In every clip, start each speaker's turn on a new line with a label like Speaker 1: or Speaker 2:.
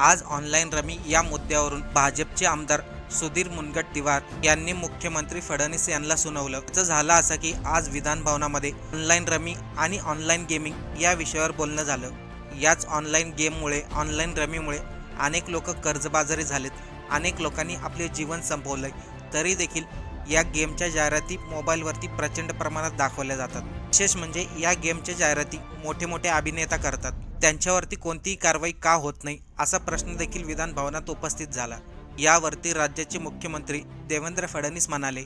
Speaker 1: आज online rummy या मुद्द्यावरून भाजपचे आमदार सुधीर मुनगट्टीवार यांनी मुख्यमंत्री फडणवीस यांना सुनावलं. त्याचं झालं असं की आज विधान भवनामध्ये ऑनलाईन रमी आणि ऑनलाईन गेमिंग या विषयावर बोलणं झालं. याच ऑनलाईन गेममुळे ऑनलाईन रमीमुळे अनेक लोक कर्जबाजारी झालेत. अनेक लोकांनी आपले जीवन संपवलंय. तरी देखील या गेमच्या जाहिराती मोबाईलवरती प्रचंड प्रमाणात दाखवल्या जातात. विशेष म्हणजे या गेमच्या जाहिराती मोठे मोठे अभिनेता करतात. त्यांच्यावरती कोणतीही कारवाई का होत नाही असा प्रश्न देखील विधान भवनात उपस्थित झाला. यावरती राज्याचे मुख्यमंत्री देवेंद्र फडणवीस म्हणाले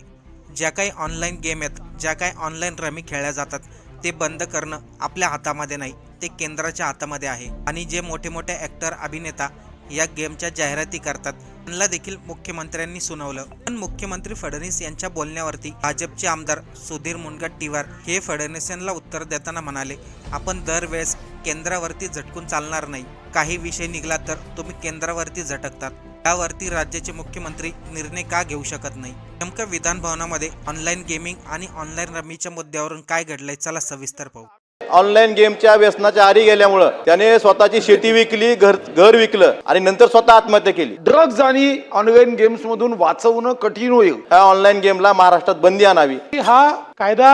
Speaker 1: ज्या काही ऑनलाईन गेम आहेत ज्या काही ऑनलाईन रमी खेळल्या जातात ते बंद करणं आपल्या हातामध्ये नाही ते केंद्राच्या हातामध्ये आहे. आणि जे मोठे मोठे ॲक्टर अभिनेता या गेमच्या जाहिराती करतात त्यांना देखील मुख्यमंत्र्यांनी सुनावलं. पण मुख्यमंत्री फडणवीस यांच्या बोलण्यावरती भाजपचे आमदार सुधीर मुनगट्टीवार हे फडणवीस यांना उत्तर देताना म्हणाले आपण दरवेळेस केंद्रावरती झटकून चालणार नाही. काही विषय निघला तर तुम्ही केंद्रावरती झटकतात. त्यावरती राज्याचे मुख्यमंत्री निर्णय का घेऊ शकत नाही? नेमकं विधान भवनामध्ये ऑनलाईन गेमिंग आणि ऑनलाईन रमीच्या मुद्द्यावरून काय घडलंय? चला सविस्तर पाहू.
Speaker 2: ऑनलाईन गेमच्या व्यसनाच्या आरी गेल्यामुळं त्याने स्वतःची शेती विकली घर घर विकलं आणि नंतर स्वतः आत्महत्या केली.
Speaker 3: ड्रग्ज आणि ऑनलाईन गेम्स मधून वाचवणं कठीण होईल.
Speaker 2: ह्या ऑनलाईन गेमला महाराष्ट्रात बंदी आणावी.
Speaker 4: हा कायदा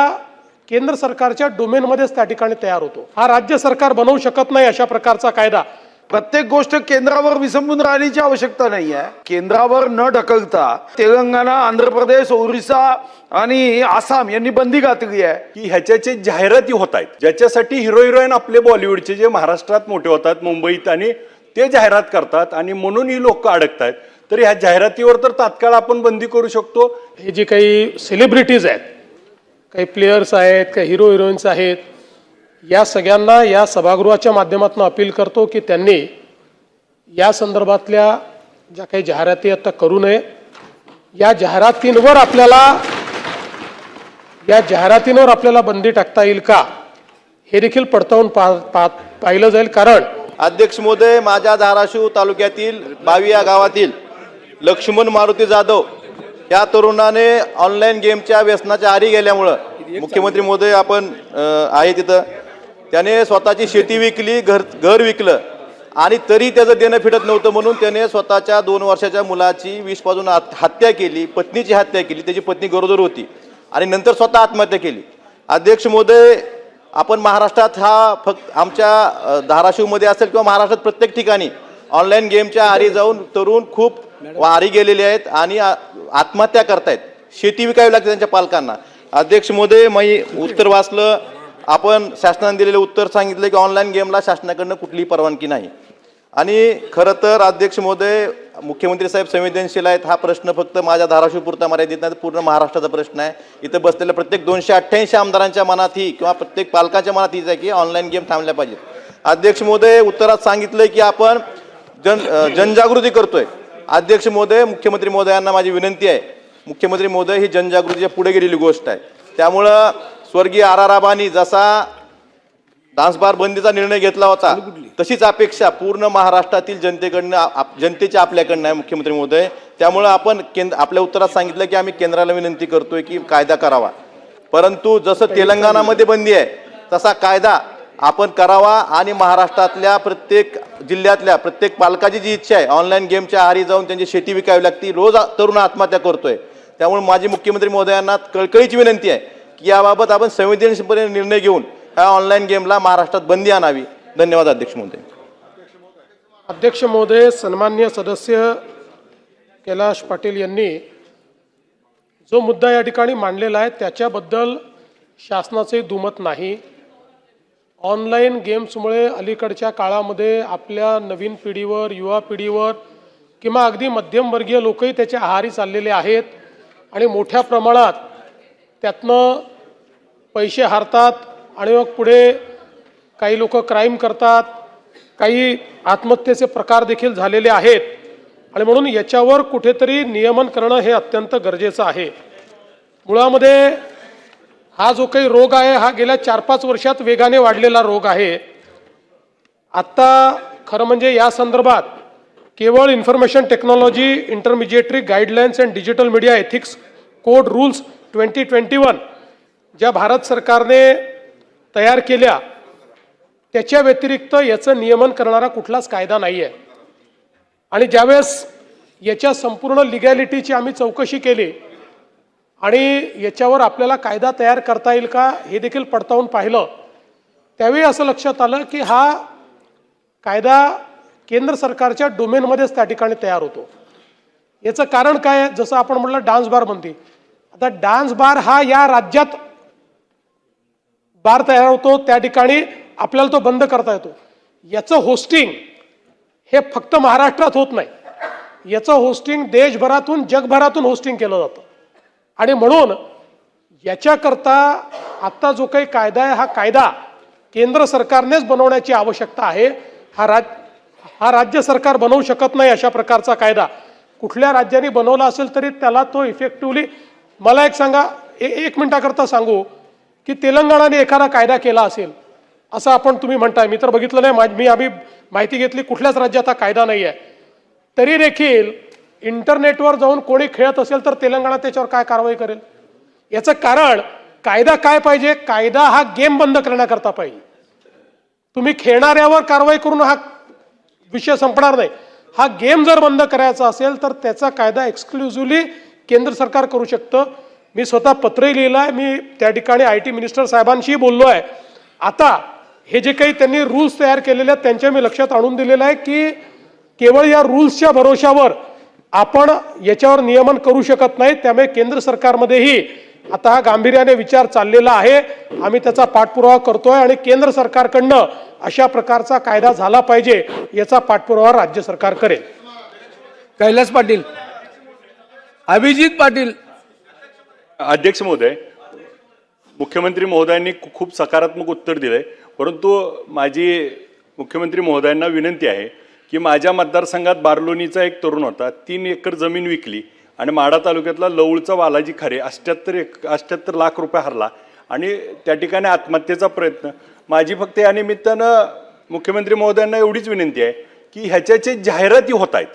Speaker 4: केंद्र सरकारच्या डोमेनमध्येच त्या ठिकाणी तयार होतो. हा राज्य सरकार बनवू शकत नाही अशा प्रकारचा कायदा.
Speaker 3: प्रत्येक गोष्ट केंद्रावर विसंबून राहण्याची आवश्यकता नाही आहे केंद्रावर न ढकलता तेलंगणा आंध्र प्रदेश ओरिसा आणि आसाम यांनी बंदी घातली आहे.
Speaker 5: की ह्याच्याचे जाहिराती होत आहेत. ज्याच्यासाठी हिरो हिरोईन आपले बॉलिवूडचे जे महाराष्ट्रात मोठे होतात मुंबईत आणि ते जाहिरात करतात आणि म्हणून ही लोक अडकतात तर ह्या जाहिरातीवर तर तात्काळ आपण बंदी करू शकतो.
Speaker 4: हे जे काही सेलिब्रिटीज आहेत काही प्लेयर्स आहेत काही हिरो हिरोईन्स आहेत. या सगळ्यांना या सभागृहाच्या माध्यमातून अपील करतो की त्यांनी या संदर्भातल्या ज्या काही जाहिराती आता करू नये या जाहिरातींवर आपल्याला या जाहिरातींवर आपल्याला बंदी टाकता येईल का? हे देखील पडताळून पाहिलं जाईल. कारण
Speaker 2: अध्यक्ष महोदय माझ्या धाराशिव तालुक्यातील बावी या गावातील लक्ष्मण मारुती जाधव या तरुणाने ऑनलाईन गेमच्या व्यसनाच्या आरी गेल्यामुळं मुख्यमंत्री महोदय आपण आहे तिथं. त्याने स्वतःची शेती विकली घर घर विकलं. आणि तरी त्याचं देणं फिटत नव्हतं म्हणून त्याने स्वतःच्या दोन वर्षाच्या मुलाची विष पाजून हत्या केली पत्नीची हत्या केली त्याची पत्नी गरोदर होती. आणि नंतर स्वतः आत्महत्या केली. अध्यक्ष महोदय आपण महाराष्ट्रात हा फक्त आमच्या धाराशिवमध्ये असेल किंवा महाराष्ट्रात प्रत्येक ठिकाणी ऑनलाईन गेमच्या आरी जाऊन तरुण खूप आरी गेलेले आहेत. आणि आत्महत्या करतायत. शेती विकावी लागते त्यांच्या पालकांना. अध्यक्ष महोदय मी उत्तर वाचलं. आपण शासनाने दिलेलं उत्तर सांगितलं की ऑनलाईन गेमला शासनाकडनं कुठलीही परवानगी नाही. आणि खरं तर अध्यक्ष मोदय मुख्यमंत्री साहेब संवेदनशील आहेत. हा प्रश्न फक्त माझ्या धाराशिवपुरता मर्यादित नाही पूर्ण महाराष्ट्राचा प्रश्न आहे. इथं बसलेल्या प्रत्येक दोनशे अठ्ठ्याऐंशी आमदारांच्या मनात ही किंवा प्रत्येक पालकाच्या मनात हीच आहे की ऑनलाईन गेम थांबल्या पाहिजेत. अध्यक्ष महोदय उत्तरात सांगितलं की आपण जन जनजागृती करतोय. अध्यक्ष महोदय मुख्यमंत्री महोदयांना माझी विनंती आहे. मुख्यमंत्री महोदय ही जनजागृतीच्या पुढे गेलेली गोष्ट आहे. त्यामुळं स्वर्गीय आर आर आबांनी जसा डान्स बार बंदीचा निर्णय घेतला होता तशीच अपेक्षा पूर्ण महाराष्ट्रातील जनतेकडनं आप- जनतेच्या आपल्याकडनं आहे मुख्यमंत्री महोदय. त्यामुळं आपण केंद्र आपल्या उत्तरात सांगितलं की आम्ही केंद्राला विनंती करतोय की कायदा करावा. परंतु जसं तेलंगणामध्ये बंदी आहे तसा कायदा आपण करावा आणि महाराष्ट्रातल्या प्रत्येक जिल्ह्यातल्या प्रत्येक पालकाची जी इच्छा आहे ऑनलाईन गेमच्या आरी जाऊन त्यांची शेती विकावी लागती रोज तरुण आत्महत्या करतोय. त्यामुळे माझी मुख्यमंत्री महोदयांना कळकळीची विनंती आहे की याबाबत आपण संवेदनशीलपणे निर्णय घेऊन ह्या ऑनलाईन गेमला महाराष्ट्रात बंदी आणावी. धन्यवाद अध्यक्ष महोदय.
Speaker 4: अध्यक्ष महोदय सन्मान्य सदस्य कैलाश पाटील यांनी जो मुद्दा या ठिकाणी मांडलेला आहे त्याच्याबद्दल शासनाचे दुमत नाही. ऑनलाईन गेम्समुळे अलीकडच्या काळामध्ये आपल्या नवीन पिढीवर युवा पिढीवर किंवा अगदी मध्यमवर्गीय लोकही त्याच्या आहारी चाललेले आहेत आणि मोठ्या प्रमाणात त्यातनं पैसे हारतात आणि मग पुढे काही लोक क्राईम करतात काही आत्महत्येचे प्रकार देखील झालेले आहेत. आणि म्हणून याच्यावर कुठेतरी नियमन करणं हे अत्यंत गरजेचं आहे. मुळामध्ये हा जो काही रोग आहे हा गेल्या चार पाच वर्षात वेगाने वाढलेला रोग आहे. आत्ता खरं म्हणजे या संदर्भात केवळ information technology intermediary guidelines and digital media ethics code rules twenty twenty one ज्या भारत सरकारने तयार केल्या त्याच्या व्यतिरिक्त याचं नियमन करणारा कुठलाच कायदा नाही आहे आणि ज्यावेळेस याच्या संपूर्ण लिगॅलिटीची आम्ही चौकशी केली आणि याच्यावर आपल्याला कायदा तयार करता येईल का हे देखील पडताळून पाहिलं. त्यावेळी असं लक्षात आलं की हा कायदा केंद्र सरकारच्या डोमेनमध्येच त्या ठिकाणी तयार होतो. याचं कारण काय आहे? जसं आपण म्हटलं डान्स बार बंदी आता डान्स बार हा या राज्यात बार तयार होतो त्या ठिकाणी आपल्याला तो बंद करता येतो. याचं होस्टिंग हे फक्त महाराष्ट्रात होत नाही. याचं होस्टिंग देशभरातून जगभरातून होस्टिंग केलं जातं. आणि म्हणून याच्याकरता आत्ता जो काही कायदा आहे हा कायदा केंद्र सरकारनेच बनवण्याची आवश्यकता आहे. हा राज हा राज्य सरकार बनवू शकत नाही अशा प्रकारचा कायदा. कुठल्या राज्याने बनवला असेल तरी त्याला तो इफेक्टिव्हली मला एक सांगा ए एक मिनटाकरता सांगू की तेलंगणाने एखादा कायदा केला असेल असं आपण तुम्ही म्हणताय. मी तर बघितलं नाही मी आम्ही माहिती घेतली कुठल्याच राज्यात हा कायदा नाही आहे तरी देखील इंटरनेटवर जाऊन कोणी खेळत असेल तर तेलंगणा त्याच्यावर काय कारवाई करेल? याचं कारण कायदा काय पाहिजे? कायदा हा गेम बंद करण्याकरता पाहिजे. तुम्ही खेळणाऱ्यावर कारवाई करून हा विषय संपणार नाही. हा गेम जर बंद करायचा असेल तर त्याचा कायदा एक्सक्लुझिव्हली केंद्र सरकार करू शकतं. मी स्वतः पत्रही लिहिलं आहे मी त्या ठिकाणी आय टी मिनिस्टर साहेबांशी बोललो आहे आता हे जे काही त्यांनी रूल्स तयार केलेले आहेत त्यांच्या मी लक्षात आणून दिलेलं आहे की केवळ या रूल्सच्या भरोशावर आपण याच्यावर नियमन करू शकत नाही त्यामुळे केंद्र सरकारमध्येही आता हा गांभीर्याने विचार चाललेला आहे. आम्ही त्याचा पाठपुरावा करतोय आणि केंद्र सरकारकडनं अशा प्रकारचा कायदा झाला पाहिजे याचा पाठपुरावा राज्य सरकार करेल.
Speaker 6: कैलास पाटील अभिजित पाटील.
Speaker 5: अध्यक्ष महोदय मुख्यमंत्री महोदयांनी खूप सकारात्मक उत्तर दिलंय परंतु माझी मुख्यमंत्री महोदयांना विनंती आहे की माझ्या मतदारसंघात बारलोनीचा एक तरुण होता. तीन एकर जमीन विकली आणि माढा तालुक्यातला लवळचा बालाजी खरे अष्ट्याहत्तर एक अष्ट्याहत्तर लाख रुपये हरला. आणि त्या ठिकाणी आत्महत्येचा प्रयत्न. माझी फक्त या निमित्तानं मुख्यमंत्री महोदयांना एवढीच विनंती आहे की ह्याच्याचे जाहिराती होत आहेत.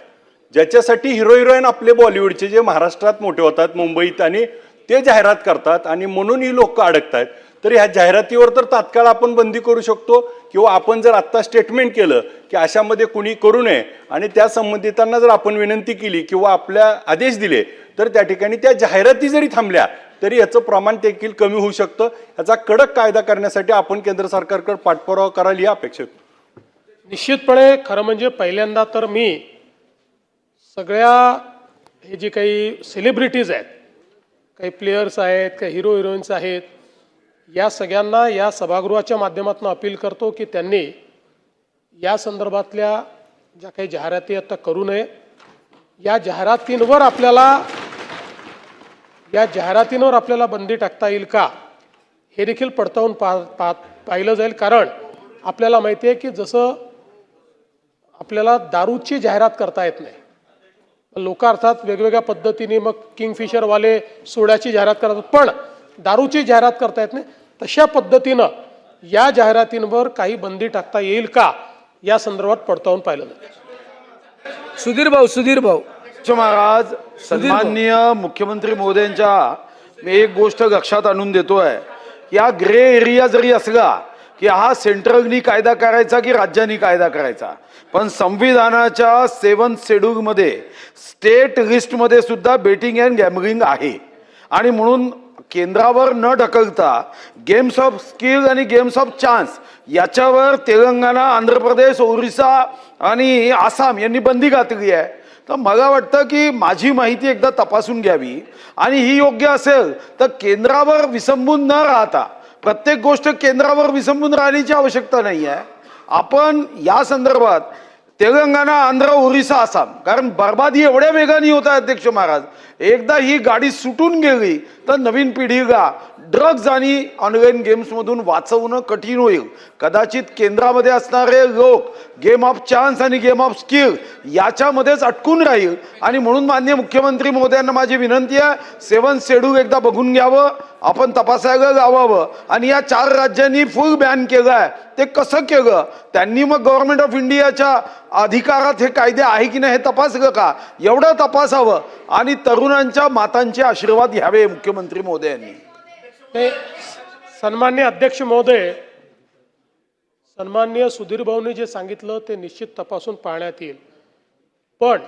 Speaker 5: ज्याच्यासाठी हिरो हिरोईन आपले बॉलिवूडचे जे महाराष्ट्रात मोठे होतात मुंबईत आणि ते जाहिरात करतात आणि म्हणून ही लोक अडकत आहेत तर ह्या जाहिरातीवर तर तात्काळ आपण बंदी करू शकतो. किंवा आपण जर आत्ता स्टेटमेंट केलं की अशामध्ये कुणी करू नये आणि त्या संबंधितांना जर आपण विनंती केली किंवा आपल्या आदेश दिले तर त्या ठिकाणी त्या जाहिराती जरी थांबल्या तरी याचं प्रमाण देखील कमी होऊ शकतं. याचा कडक कायदा करण्यासाठी आपण केंद्र सरकारकडे पाठपुरावा कराल ही अपेक्षा
Speaker 4: निश्चितपणे खरं म्हणजे पहिल्यांदा तर मी सगळ्या हे जे काही सेलिब्रिटीज आहेत काही प्लेयर्स आहेत काही हिरो हिरोईन्स आहेत या सगळ्यांना या सभागृहाच्या माध्यमातून अपील करतो की त्यांनी या संदर्भातल्या ज्या काही जाहिराती आता करू नये. या जाहिरातींवर आपल्याला या जाहिरातींवर आपल्याला बंदी टाकता येईल का? हे देखील पडताळून पा पा पाहिलं जाईल. कारण आपल्याला माहिती आहे की जसं आपल्याला दारूची जाहिरात करता येत नाही. लोक अर्थात वेगवेगळ्या पद्धतीने मग किंगफिशरवाले सोड्याची जाहिरात करतात. पण दारूची जाहिरात करता येत नाही. तशा पद्धतीनं या जाहिरातींवर काही बंदी टाकता येईल का? या संदर्भात पडताळून पाहिलं
Speaker 6: सुधीर भाऊ सुधीर भाऊ.
Speaker 3: महाराज सन्माननीय मुख्यमंत्री मोदयांच्या मी एक गोष्ट लक्षात आणून देतोय. या ग्रे एरिया जरी असला की हा सेंट्रलनी कायदा करायचा की राज्यांनी कायदा करायचा? पण संविधानाच्या सेवन शेड्यूलमध्ये स्टेट लिस्टमध्ये सुद्धा बेटिंग अँड गॅमलिंग आहे. आणि म्हणून केंद्रावर न ढकलता गेम्स ऑफ स्किल आणि गेम्स ऑफ चान्स याच्यावर तेलंगणा आंध्र प्रदेश ओरिसा आणि आसाम यांनी बंदी घातली आहे. तर मला वाटतं की माझी माहिती एकदा तपासून घ्यावी. आणि ही योग्य असेल तर केंद्रावर विसंबून न राहता प्रत्येक गोष्ट केंद्रावर विसंबून राहण्याची आवश्यकता नाही आहे आपण या संदर्भात तेलंगणा आंध्र ओरिसा आसाम. कारण बर्बादी एवढ्या वेगाने होत आहे अध्यक्ष महाराज. एकदा ही गाडी सुटून गेली तर नवीन पिढीला ड्रग्ज आणि ऑनलाईन गेम्समधून वाचवणं कठीण होईल. कदाचित केंद्रामध्ये असणारे लोक गेम ऑफ चान्स आणि गेम ऑफ स्किल याच्यामध्येच अटकून राहील. आणि म्हणून मान्य मुख्यमंत्री मोदयांना माझी विनंती आहे सेवन शेड्यूल एकदा बघून घ्यावं आपण तपासायला लावावं. आणि या चार राज्यांनी फुल बॅन केलं आहे. ते कसं केलं? त्यांनी मग गव्हर्नमेंट ऑफ इंडियाच्या अधिकारात हे कायदे आहे की नाही हे तपासलं का? एवढं तपासावं. आणि तरुणांच्या मातांचे आशीर्वाद घ्यावे मुख्यमंत्री महोदयांनी.
Speaker 4: ते सन्मान्य अध्यक्ष महोदय सन्मान्य सुधीर भाऊनी जे सांगितलं ते निश्चित तपासून पाहण्यात येईल. पण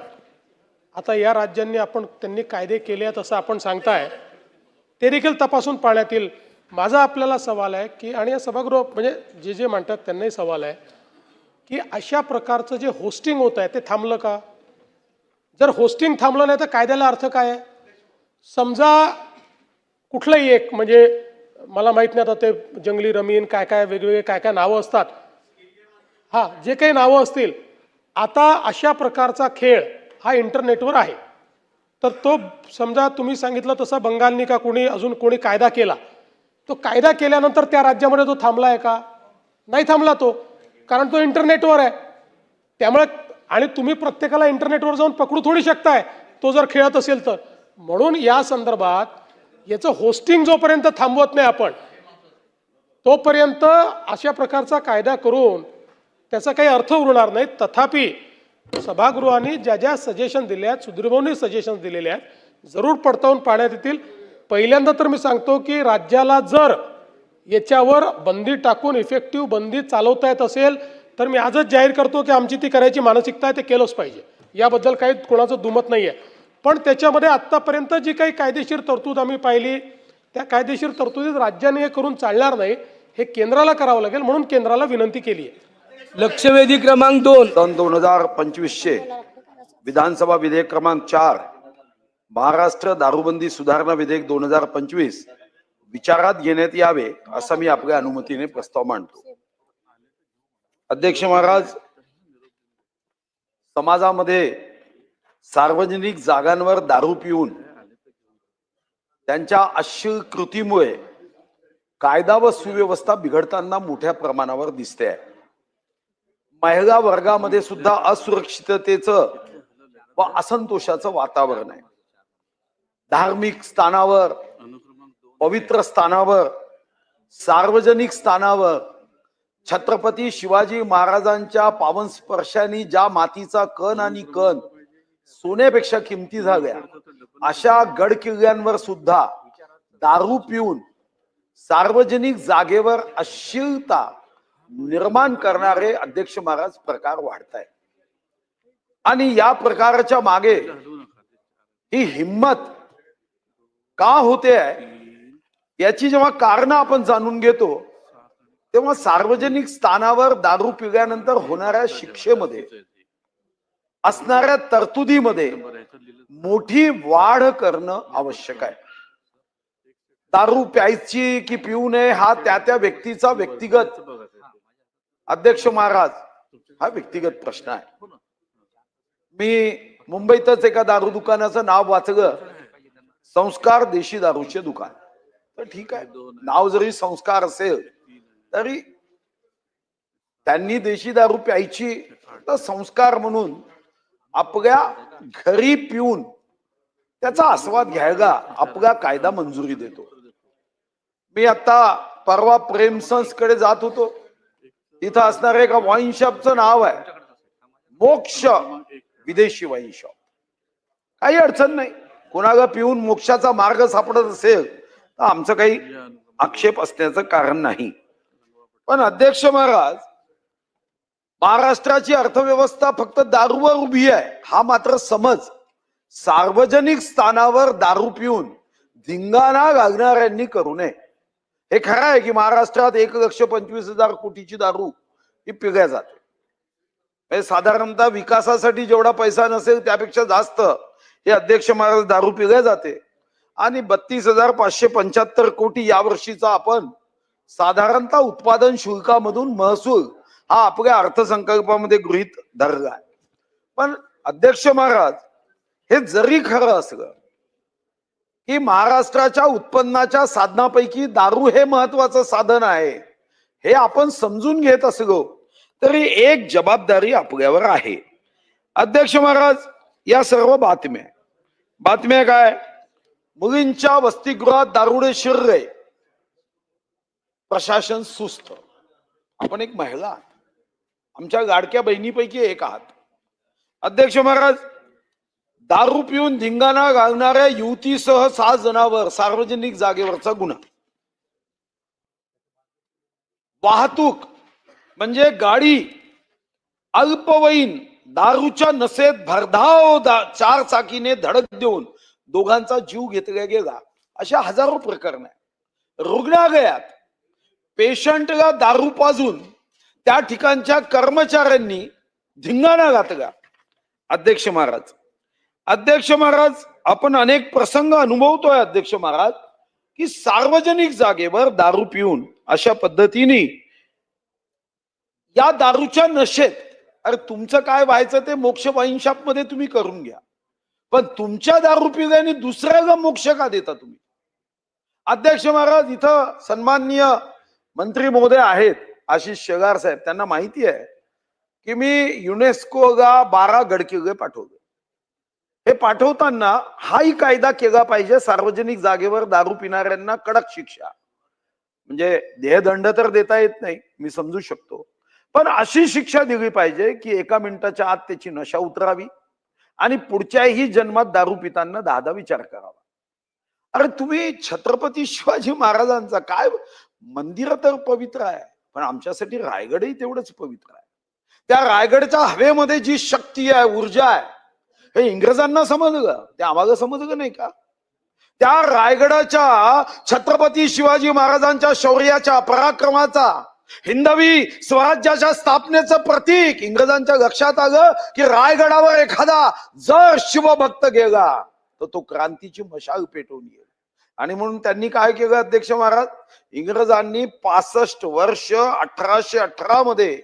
Speaker 4: आता या राज्यांनी आपण त्यांनी कायदे केले आहेत असं आपण सांगताय ते देखील तपासून पाहण्यात येईल. माझा आपल्याला सवाल आहे की आणि या सभागृह म्हणजे जे जे म्हणतात त्यांनाही सवाल आहे की अशा प्रकारचं जे होस्टिंग होत आहे ते थांबलं का? जर होस्टिंग थांबलं नाही तर कायद्याला अर्थ काय आहे? समजा कुठलंही एक म्हणजे मला माहीत नाही आता ते जंगली रमीन काय काय वेगवेगळे काय काय नावं असतात. हां जे काही नावं असतील आता अशा प्रकारचा खेळ हा इंटरनेटवर आहे. तर तो समजा तुम्ही सांगितलं तसा बंगालनी का कोणी अजून कोणी कायदा केला तो कायदा केल्यानंतर त्या राज्यामध्ये तो थांबला आहे का? नाही थांबला तो कारण तो इंटरनेटवर आहे. त्यामुळे आणि तुम्ही प्रत्येकाला इंटरनेटवर जाऊन पकडू थोडी शकताय तो जर खेळत असेल तर. म्हणून या संदर्भात याचं होस्टिंग जोपर्यंत थांबवत नाही आपण तोपर्यंत अशा प्रकारचा कायदा करून त्याचा काही अर्थ उरणार नाही. तथापि सभागृहाने ज्या ज्या सजेशन दिल्या आहेत सुधीरभाऊंनी सजेशन दिलेले आहेत जरूर पडताळून पाहण्यात येतील. पहिल्यांदा तर मी सांगतो की राज्याला जर याच्यावर बंदी टाकून इफेक्टिव्ह बंदी चालवता येत असेल तर मी आजच जाहीर करतो की आमची ती करायची मानसिकता आहे ते केलंच पाहिजे. याबद्दल काही कोणाचं दुमत नाही आहे पण त्याच्यामध्ये आत्तापर्यंत जी काही कायदेशीर तरतूद आम्ही पाहिली त्या कायदेशीर तरतुदीत राज्याने हे करून चालणार नाही हे केंद्राला करावं लागेल म्हणून केंद्राला विनंती केली आहे.
Speaker 6: लक्षवेधी क्रमांक दोन.
Speaker 3: सन दोन हजार पंचवीसशे विधानसभा विधेयक क्रमांक चार महाराष्ट्र दारूबंदी सुधारणा विधेयक दोन हजार पंचवीस विचारात घेण्यात यावे असा मी आपल्या अनुमतीने प्रस्ताव मांडतो. अध्यक्ष महाराज समाजामध्ये सार्वजनिक जागांवर दारू पिऊन त्यांच्या अश्लील कृतीमुळे कायदा व सुव्यवस्था बिघडताना मोठ्या प्रमाणावर दिसते. आहे महिला वर्गामध्ये सुद्धा असुरक्षिततेचं व असंतोषाचं वातावरण आहे. धार्मिक स्थानावर पवित्र स्थानावर सार्वजनिक स्थानावर छत्रपती शिवाजी महाराजांच्या पावन स्पर्शाने ज्या मातीचा कण आणि कण सोन्यापेक्षा किमती झाल्या. अशा गड किल्ल्यांवर सुद्धा दारू पिऊन सार्वजनिक जागेवर अश्लीलता निर्माण करणारे अध्यक्ष महाराज प्रकार वाढताय. आणि या प्रकाराच्या मागे ही हिंमत का होते आहे याची जेव्हा कारण आपण जाणून घेतो तेव्हा सार्वजनिक स्थानावर दारू पिल्यानंतर होणाऱ्या शिक्षेमध्ये असणाऱ्या तरतुदीमध्ये मोठी वाढ करणं आवश्यक आहे. दारू प्यायची की पिऊ नये हा त्या त्या व्यक्तीचा व्यक्तिगत अध्यक्ष महाराज हा व्यक्तिगत प्रश्न आहे. मी मुंबईतच एका दारू दुकानाचं नाव वाचलं. संस्कार देशी दारूचे दुकान. तर ठीक आहे. नाव जरी संस्कार असेल तरी त्यांनी देशी दारू प्यायची तर संस्कार म्हणून आपल्या घरी पिऊन त्याचा आस्वाद घ्यायला आपला कायदा मंजुरी देतो. मी आता परवा प्रेमसन्सकडे जात होतो. तिथं असणार एका वाईन शॉपचं नाव आहे. मोक्ष विदेशी वाईन शॉप काही अडचण नाही. कोणाला पिऊन मोक्षाचा मार्ग सापडत असेल तर आमचं काही आक्षेप असण्याचं कारण नाही. पण अध्यक्ष महाराज महाराष्ट्राची अर्थव्यवस्था फक्त दारूवर उभी आहे. हा मात्र समज. सार्वजनिक स्थानावर दारू पिऊन धिंगाणा घालणाऱ्यांनी करू नये. हे खरं आहे की महाराष्ट्रात एक लक्ष पंचवीस हजार कोटीची दारू ही पिल्या जाते. म्हणजे साधारणतः विकासासाठी जेवढा पैसा नसेल त्यापेक्षा जास्त हे अध्यक्ष महाराज दारू पिल्या जाते. आणि बत्तीस हजार पाचशे पंच्याहत्तर कोटी यावर्षीचा आपण साधारणतः उत्पादन शुल्कामधून महसूल हा आपल्या अर्थसंकल्पामध्ये गृहीत धरला आहे. पण अध्यक्ष महाराज हे जरी खरं असलं की महाराष्ट्राच्या उत्पन्नाच्या साधनापैकी दारू हे महत्वाचं साधन आहे हे आपण समजून घेत असलो तरी एक जबाबदारी आपल्यावर आहे. अध्यक्ष महाराज या सर्व बातम्या बातम्या काय? मुलींच्या वसतिगृहात दारुडे शिरले. प्रशासन सुस्त. आपण एक महिला आमच्या लाडक्या बहिणीपैकी एक आहात. अध्यक्ष महाराज दारू पिऊन धिंगाणा घालणाऱ्या युवतीसह सहा जणांवर सार्वजनिक जागेवरचा गुन्हा. वाहतूक म्हणजे गाडी अल्पवयीन दारूच्या नसेत भरधाव दा, चार चाकीने धडक देऊन दोघांचा जीव घेतला गेला. अशा हजारो प्रकरण आहे रुग्णालयात पेशंटला दारू पाजून त्या ठिकाणच्या कर्मचाऱ्यांनी धिंगाणा घातला. अध्यक्ष महाराज. अध्यक्ष महाराज आपण अनेक प्रसंग अनुभवतोय अध्यक्ष महाराज की सार्वजनिक जागेवर दारू पिऊन अशा पद्धतीने या दारूच्या नशेत अरे तुमचं काय व्हायचं ते मोक्ष वाईनशापमध्ये तुम्ही करून घ्या. पण तुमच्या दारू पिल्याने दुसऱ्याला मोक्ष का देता तुम्ही? अध्यक्ष महाराज इथं सन्माननीय मंत्री महोदय आहेत. आशिष शेगार साहेब त्यांना माहिती आहे की मी युनेस्को गा बारा गडकिगे पाठवतो हे पाठवताना हाही कायदा केला पाहिजे सार्वजनिक जागेवर दारू पिणाऱ्यांना कडक शिक्षा. म्हणजे देहदंड तर देता येत नाही मी समजू शकतो. पण अशी शिक्षा दिली पाहिजे की एका मिनिटाच्या आत त्याची नशा उतरावी आणि पुढच्याही जन्मात दारू पितांना दादा विचार करावा. अरे तुम्ही छत्रपती शिवाजी महाराजांचा काय मंदिर तर पवित्र आहे. पण आमच्यासाठी रायगडही तेवढंच पवित्र आहे. त्या रायगडच्या हवेमध्ये जी शक्ती आहे ऊर्जा आहे हे इंग्रजांना समजलं. ते आम्हाला समजलं नाही का? त्या रायगडाच्या छत्रपती शिवाजी महाराजांच्या शौर्याच्या पराक्रमाचा हिंदवी स्वराज्याच्या स्थापनेचं प्रतीक इंग्रजांच्या लक्षात आलं की रायगडावर एखादा जर शिवभक्त गेला तर तो क्रांतीची मशाल पेटवून येईल. आणि म्हणून त्यांनी काय केलं अध्यक्ष महाराज? इंग्रजांनी पासष्ट वर्ष अठराशे अठरा मध्ये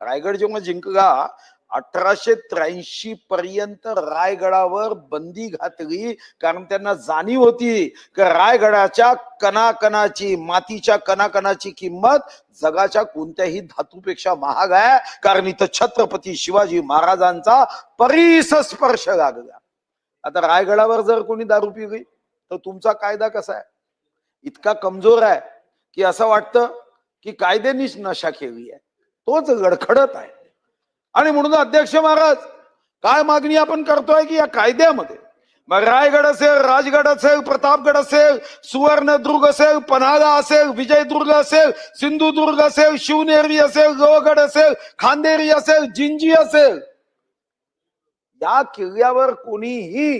Speaker 3: रायगड जेव्हा जिंकला अठराशे त्र्याऐंशी पर्यंत रायगडावर बंदी घातली. कारण त्यांना जाणीव होती की रायगडाच्या कणाकणाची मातीच्या कणाकणाची किंमत जगाच्या कोणत्याही धातूपेक्षा महाग आहे. कारण इथं छत्रपती शिवाजी महाराजांचा परिस स्पर्श लागला. आता रायगडावर जर कोणी दारू पिली तर तुमचा कायदा कसा आहे? इतका कमजोर आहे की असं वाटतं की कायद्यानीच नशा केली आहे. तोच गडखडत आहे. आणि म्हणून अध्यक्ष महाराज काय मागणी आपण करतोय की या कायद्यामध्ये? मग रायगड असेल राजगड असेल प्रतापगड असेल सुवर्णदुर्ग असेल पन्हाळा असेल विजयदुर्ग असेल सिंधुदुर्ग असेल शिवनेरी असेल लोहगड असेल खांदेरी असेल जिंजी असेल. या किल्ल्यावर कोणीही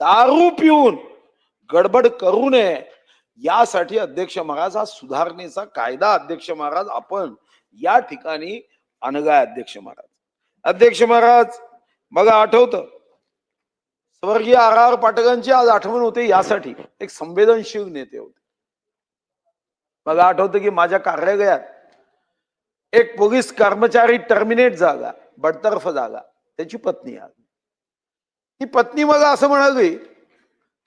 Speaker 3: दारू पिऊन गडबड करू नये. यासाठी अध्यक्ष महाराज हा सुधारणेचा कायदा अध्यक्ष महाराज आपण या ठिकाणी अनगाय अध्यक्ष महाराज. अध्यक्ष महाराज मला आठवतं. स्वर्गीय आर आर पाटकांची आज आठवण होते यासाठी. एक संवेदनशील नेते होते. मला आठवतं की माझ्या कार्यालयात एक पोलीस कर्मचारी टर्मिनेट झाला बडतर्फ झाला त्याची पत्नी आली. ती पत्नी मला असं म्हणाली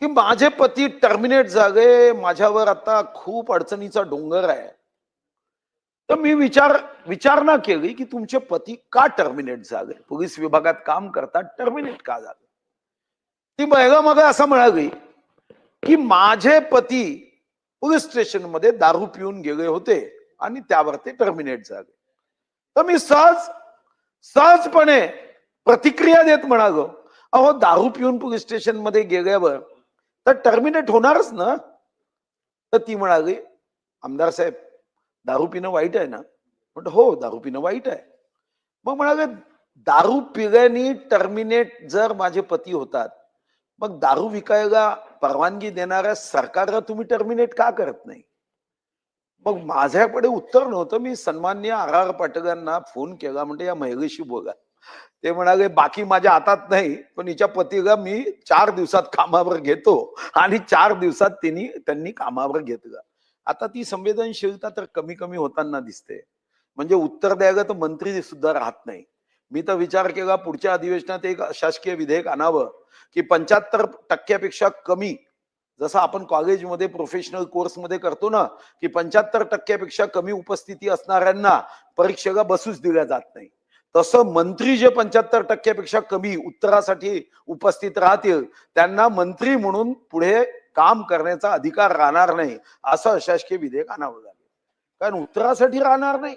Speaker 3: की माझे पती टर्मिनेट झाले माझ्यावर आता खूप अडचणीचा डोंगर आहे. तर मी विचार विचारणा केली की तुमचे पती का टर्मिनेट झाले? पोलीस विभागात काम करतात टर्मिनेट का झाले? ती महिला मग असं म्हणाली की माझे पती पोलीस स्टेशनमध्ये दारू पिऊन गेले होते आणि त्यावर ते टर्मिनेट झाले. तर मी सहज सहजपणे प्रतिक्रिया देत म्हणालो अहो दारू पिऊन पोलीस स्टेशनमध्ये गेल्यावर तर टर्मिनेट होणारच ना. तर ती म्हणाली आमदार साहेब दारू पिणं वाईट आहे ना? म्हणतो हो दारू पिणं वाईट आहे. मग म्हणाले दारू पिल्याने टर्मिनेट जर माझे पती होतात मग दारू विकायला परवानगी देणाऱ्या सरकारला तुम्ही टर्मिनेट का करत नाही? मग माझ्याकडे उत्तर नव्हतं. मी सन्मान्य आर आर पाटलांना फोन केला म्हणजे या महिलेशी बोला. ते म्हणाले बाकी माझ्या हातात नाही पण हिच्या पतीला मी चार दिवसात कामावर घेतो. आणि चार दिवसात त्यांनी त्यांनी कामावर घेतलं. आता ती संवेदनशीलता तर कमी कमी होताना दिसते. म्हणजे उत्तर द्यायला तर मंत्री सुद्धा राहत नाही. मी तर विचार केला पुढच्या अधिवेशनात एक शासकीय विधेयक आणावं की पंच्याहत्तर टक्क्यापेक्षा कमी जसं आपण कॉलेजमध्ये प्रोफेशनल कोर्समध्ये करतो ना की पंच्याहत्तर टक्क्यापेक्षा कमी उपस्थिती असणाऱ्यांना परीक्षेला बसूच दिल्या जात नाही. तसं मंत्री जे पंच्याहत्तर टक्क्यापेक्षा कमी उत्तरासाठी उपस्थित राहतील त्यांना मंत्री म्हणून पुढे काम करण्याचा अधिकार राहणार नाही असं अशासकीय विधेयक आणावं लागेल कारण उत्तरासाठी राहणार नाही.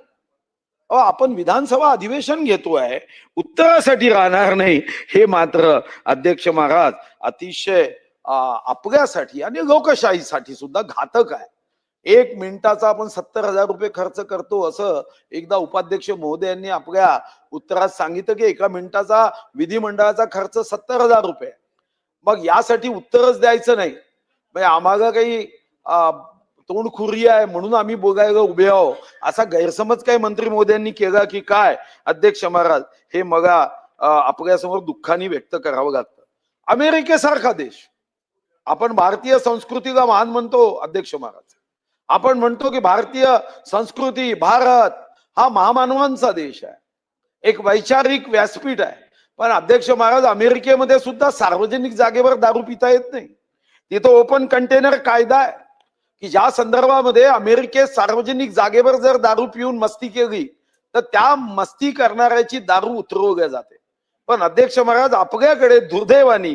Speaker 3: आपण विधानसभा अधिवेशन घेतोय उत्तरासाठी राहणार नाही हे मात्र अध्यक्ष महाराज अतिशय आपल्यासाठी आणि लोकशाहीसाठी सुद्धा घातक आहे. एक मिनिटाचा आपण सत्तर हजार रुपये खर्च करतो असं एकदा उपाध्यक्ष महोदयांनी आपल्या उत्तरात सांगितलं की एका मिनिटाचा विधिमंडळाचा खर्च सत्तर हजार रुपये. मग यासाठी उत्तरच द्यायचं नाही. म्हणजे आम्हाला काही अं, तोंडखुरी आहे म्हणून आम्ही बोलायला उभे आहो. असा गैरसमज काही मंत्री मोदींनी केला की काय? अध्यक्ष महाराज हे मगा आपल्यासमोर दुःखाने व्यक्त करावं लागतं. अमेरिकेसारखा देश. आपण भारतीय संस्कृतीला मान म्हणतो अध्यक्ष महाराज. आपण म्हणतो की भारतीय संस्कृती भारत हा महामानवांचा देश आहे. एक वैचारिक व्यासपीठ आहे. पण अध्यक्ष महाराज अमेरिकेमध्ये सुद्धा सार्वजनिक जागेवर दारू पिता येत नाही. तिथं ओपन कंटेनर कायदा आहे. की ज्या संदर्भामध्ये अमेरिकेत सार्वजनिक जागेवर जर दारू पिऊन मस्ती केली तर त्या मस्ती करणाऱ्याची दारू उतरवल्या जाते. पण अध्यक्ष महाराज आपल्याकडे दुर्दैवानी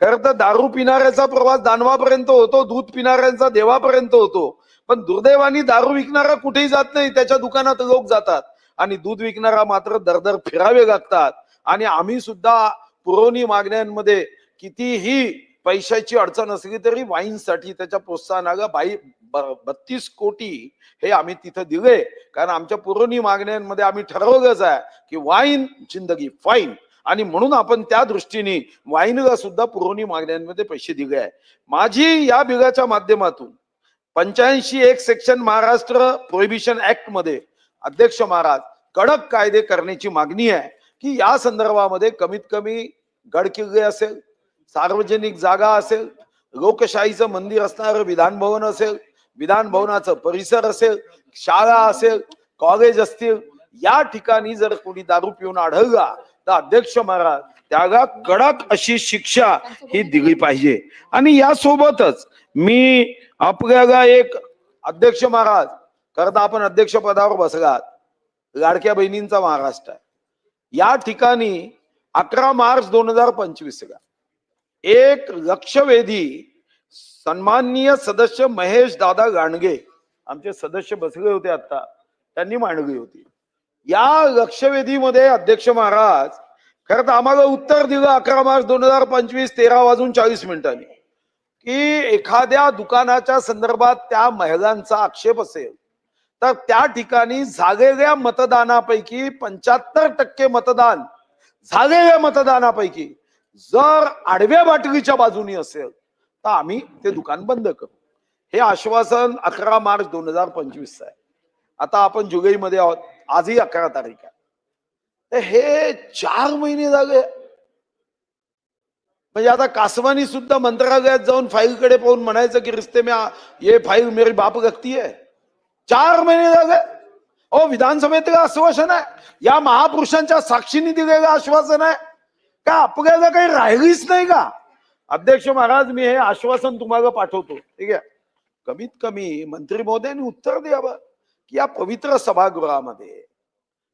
Speaker 3: खरं तर दारू पिणाऱ्याचा प्रवास दानवापर्यंत होतो दूध पिणाऱ्यांचा देवापर्यंत होतो. पण दुर्दैवानी दारू विकणारा कुठेही जात नाही त्याच्या दुकानात लोक जातात. आणि दूध विकणारा मात्र दरदर फिरावे लागतात. आणि आम्ही सुद्धा पुरवणी मागण्यांमध्ये कितीही पैशाची अडचण असली तरी वाईनसाठी त्याच्या प्रोत्साहनाला बाई बत्तीस कोटी हे आम्ही तिथं दिले. कारण आमच्या पुरवणी मागण्यांमध्ये आम्ही ठरवलंच आहे की वाईन जिंदगी फाईन. आणि म्हणून आपण त्या दृष्टीने वाईनला सुद्धा पुरवणी मागण्यांमध्ये पैसे दिले आहे. माझी या बिगाच्या माध्यमातून पंच्याऐंशी एक सेक्शन महाराष्ट्र प्रोहिबिशन ऍक्टमध्ये अध्यक्ष महाराज कडक कायदे करण्याची मागणी आहे की या संदर्भामध्ये कमीत कमी गडकिल्ले असेल सार्वजनिक जागा असेल लोकशाहीचं मंदिर असणारं विधान भवन असेल विधान भवनाचं परिसर असेल शाळा असेल कॉलेज असतील या ठिकाणी जर कोणी दारू पिऊन आढळला तर अध्यक्ष महाराज त्याला कडक अशी शिक्षा ही दिली पाहिजे. आणि यासोबतच मी आपल्याला एक अध्यक्ष महाराज तर आपण अध्यक्षपदावर बसलात. लाडक्या बहिणींचा महाराष्ट्र आहे. या ठिकाणी अकरा मार्च दोन हजार पंचवीस ला एक लक्षवेधी सन्माननीय सदस्य महेश दादा गाणगे आमचे सदस्य बसले होते आता त्यांनी मांडली होती. या लक्षवेधीमध्ये अध्यक्ष महाराज खरं तर आम्हाला उत्तर दिलं अकरा मार्च दोन हजार पंचवीस तेरा वाजून चाळीस मिनिटांनी की एखाद्या दुकानाच्या संदर्भात त्या महिलांचा आक्षेप असेल तर त्या ठिकाणी झालेल्या मतदानापैकी पंच्याहत्तर टक्के मतदान झालेल्या मतदानापैकी जर आडव्या बाटलीच्या बाजूनी असेल तर आम्ही ते दुकान बंद करू. हे आश्वासन अकरा मार्च दोन हजार पंचवीस आहे. आता आपण जुलैमध्ये आहोत. आजही अकरा तारीख आहे. तर हे चार महिने झाले. म्हणजे आता कासवानी सुद्धा मंत्रालयात जाऊन फाईलकडे पाहून म्हणायचं की रिस्ते मी ये फाईल मेरी बाप गक्ती आहे. चार महिने झाले. ओ विधानसभेत आश्वासन आहे. या महापुरुषांच्या साक्षीने दिलेलं आश्वासन आहे. का आपल्याला काही राहिलीच नाही का? अध्यक्ष महाराज मी हे आश्वासन तुम्हाला पाठवतो. ठीक आहे? कमीत कमी मंत्री महोदयांनी उत्तर द्यावं की या पवित्र सभागृहामध्ये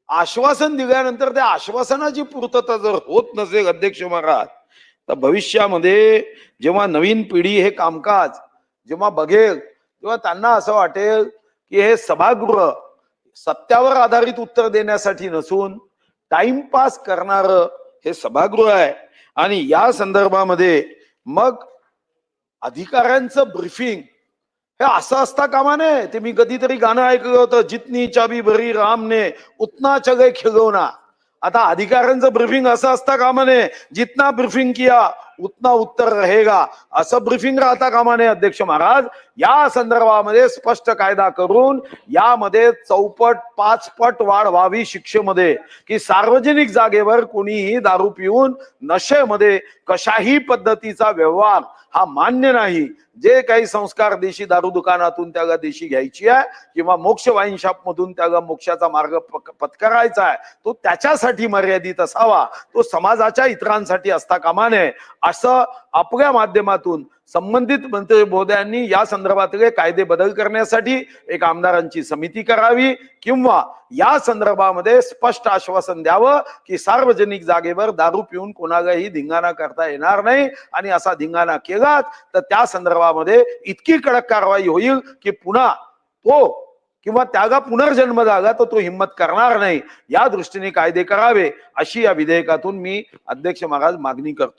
Speaker 3: आश्वासन दिल्यानंतर त्या आश्वासनाची पूर्तता जर होत नसेल अध्यक्ष महाराज तर भविष्यामध्ये जेव्हा नवीन पिढी हे कामकाज जेव्हा बघेल तेव्हा त्यांना असं वाटेल की हे सभागृह सत्यावर आधारित उत्तर देण्यासाठी नसून टाइमपास करणार हे सभागृह आहे. आणि या संदर्भामध्ये मग अधिकाऱ्यांचं ब्रीफिंग हे असं असता कामा नये ते मी कधीतरी गाणं ऐकलं होतं जितनी चाबी भरी रामने उतना चगे खिलवना आता अधिकाऱ्यांचं ब्रीफिंग असं असता कामा नये जितना ब्रीफिंग किया उतना उत्तर रहेगा. असं ब्रिफिंग राहता कामा नये अध्यक्ष महाराज. या संदर्भामध्ये स्पष्ट कायदा करून यामध्ये चौपट पाचपट वाढ व्हावी शिक्षेमध्ये. की सार्वजनिक जागेवर कोणीही दारू पिऊन नशेमध्ये कशाही पद्धतीचा व्यवहार हा मान्य नाही. जे काही संस्कार देशी दारू दुकानातून त्याला देशी घ्यायची आहे किंवा मोक्ष वाईन शॉप मधून त्याला मोक्षाचा मार्ग पक- पत्करायचा आहे तो त्याच्यासाठी मर्यादित असावा. तो समाजाच्या इतरांसाठी असता कामा नये. असं आपल्या माध्यमातून संबंधित मंत्री महोदयांनी या संदर्भातले कायदे बदल करण्यासाठी एक आमदारांची समिती करावी किंवा या संदर्भामध्ये स्पष्ट आश्वासन द्यावं की सार्वजनिक जागेवर दारू पिऊन कोणालाही धिंगाणा करता येणार नाही आणि असा धिंगाणा केलात तर त्या संदर्भामध्ये इतकी कडक कारवाई होईल की पुन्हा तो किंवा त्याला पुनर्जन्म झाला तर तो हिंमत करणार नाही. या दृष्टीने कायदे करावे अशी या विधेयकातून मी अध्यक्ष महाराज मागणी करतो.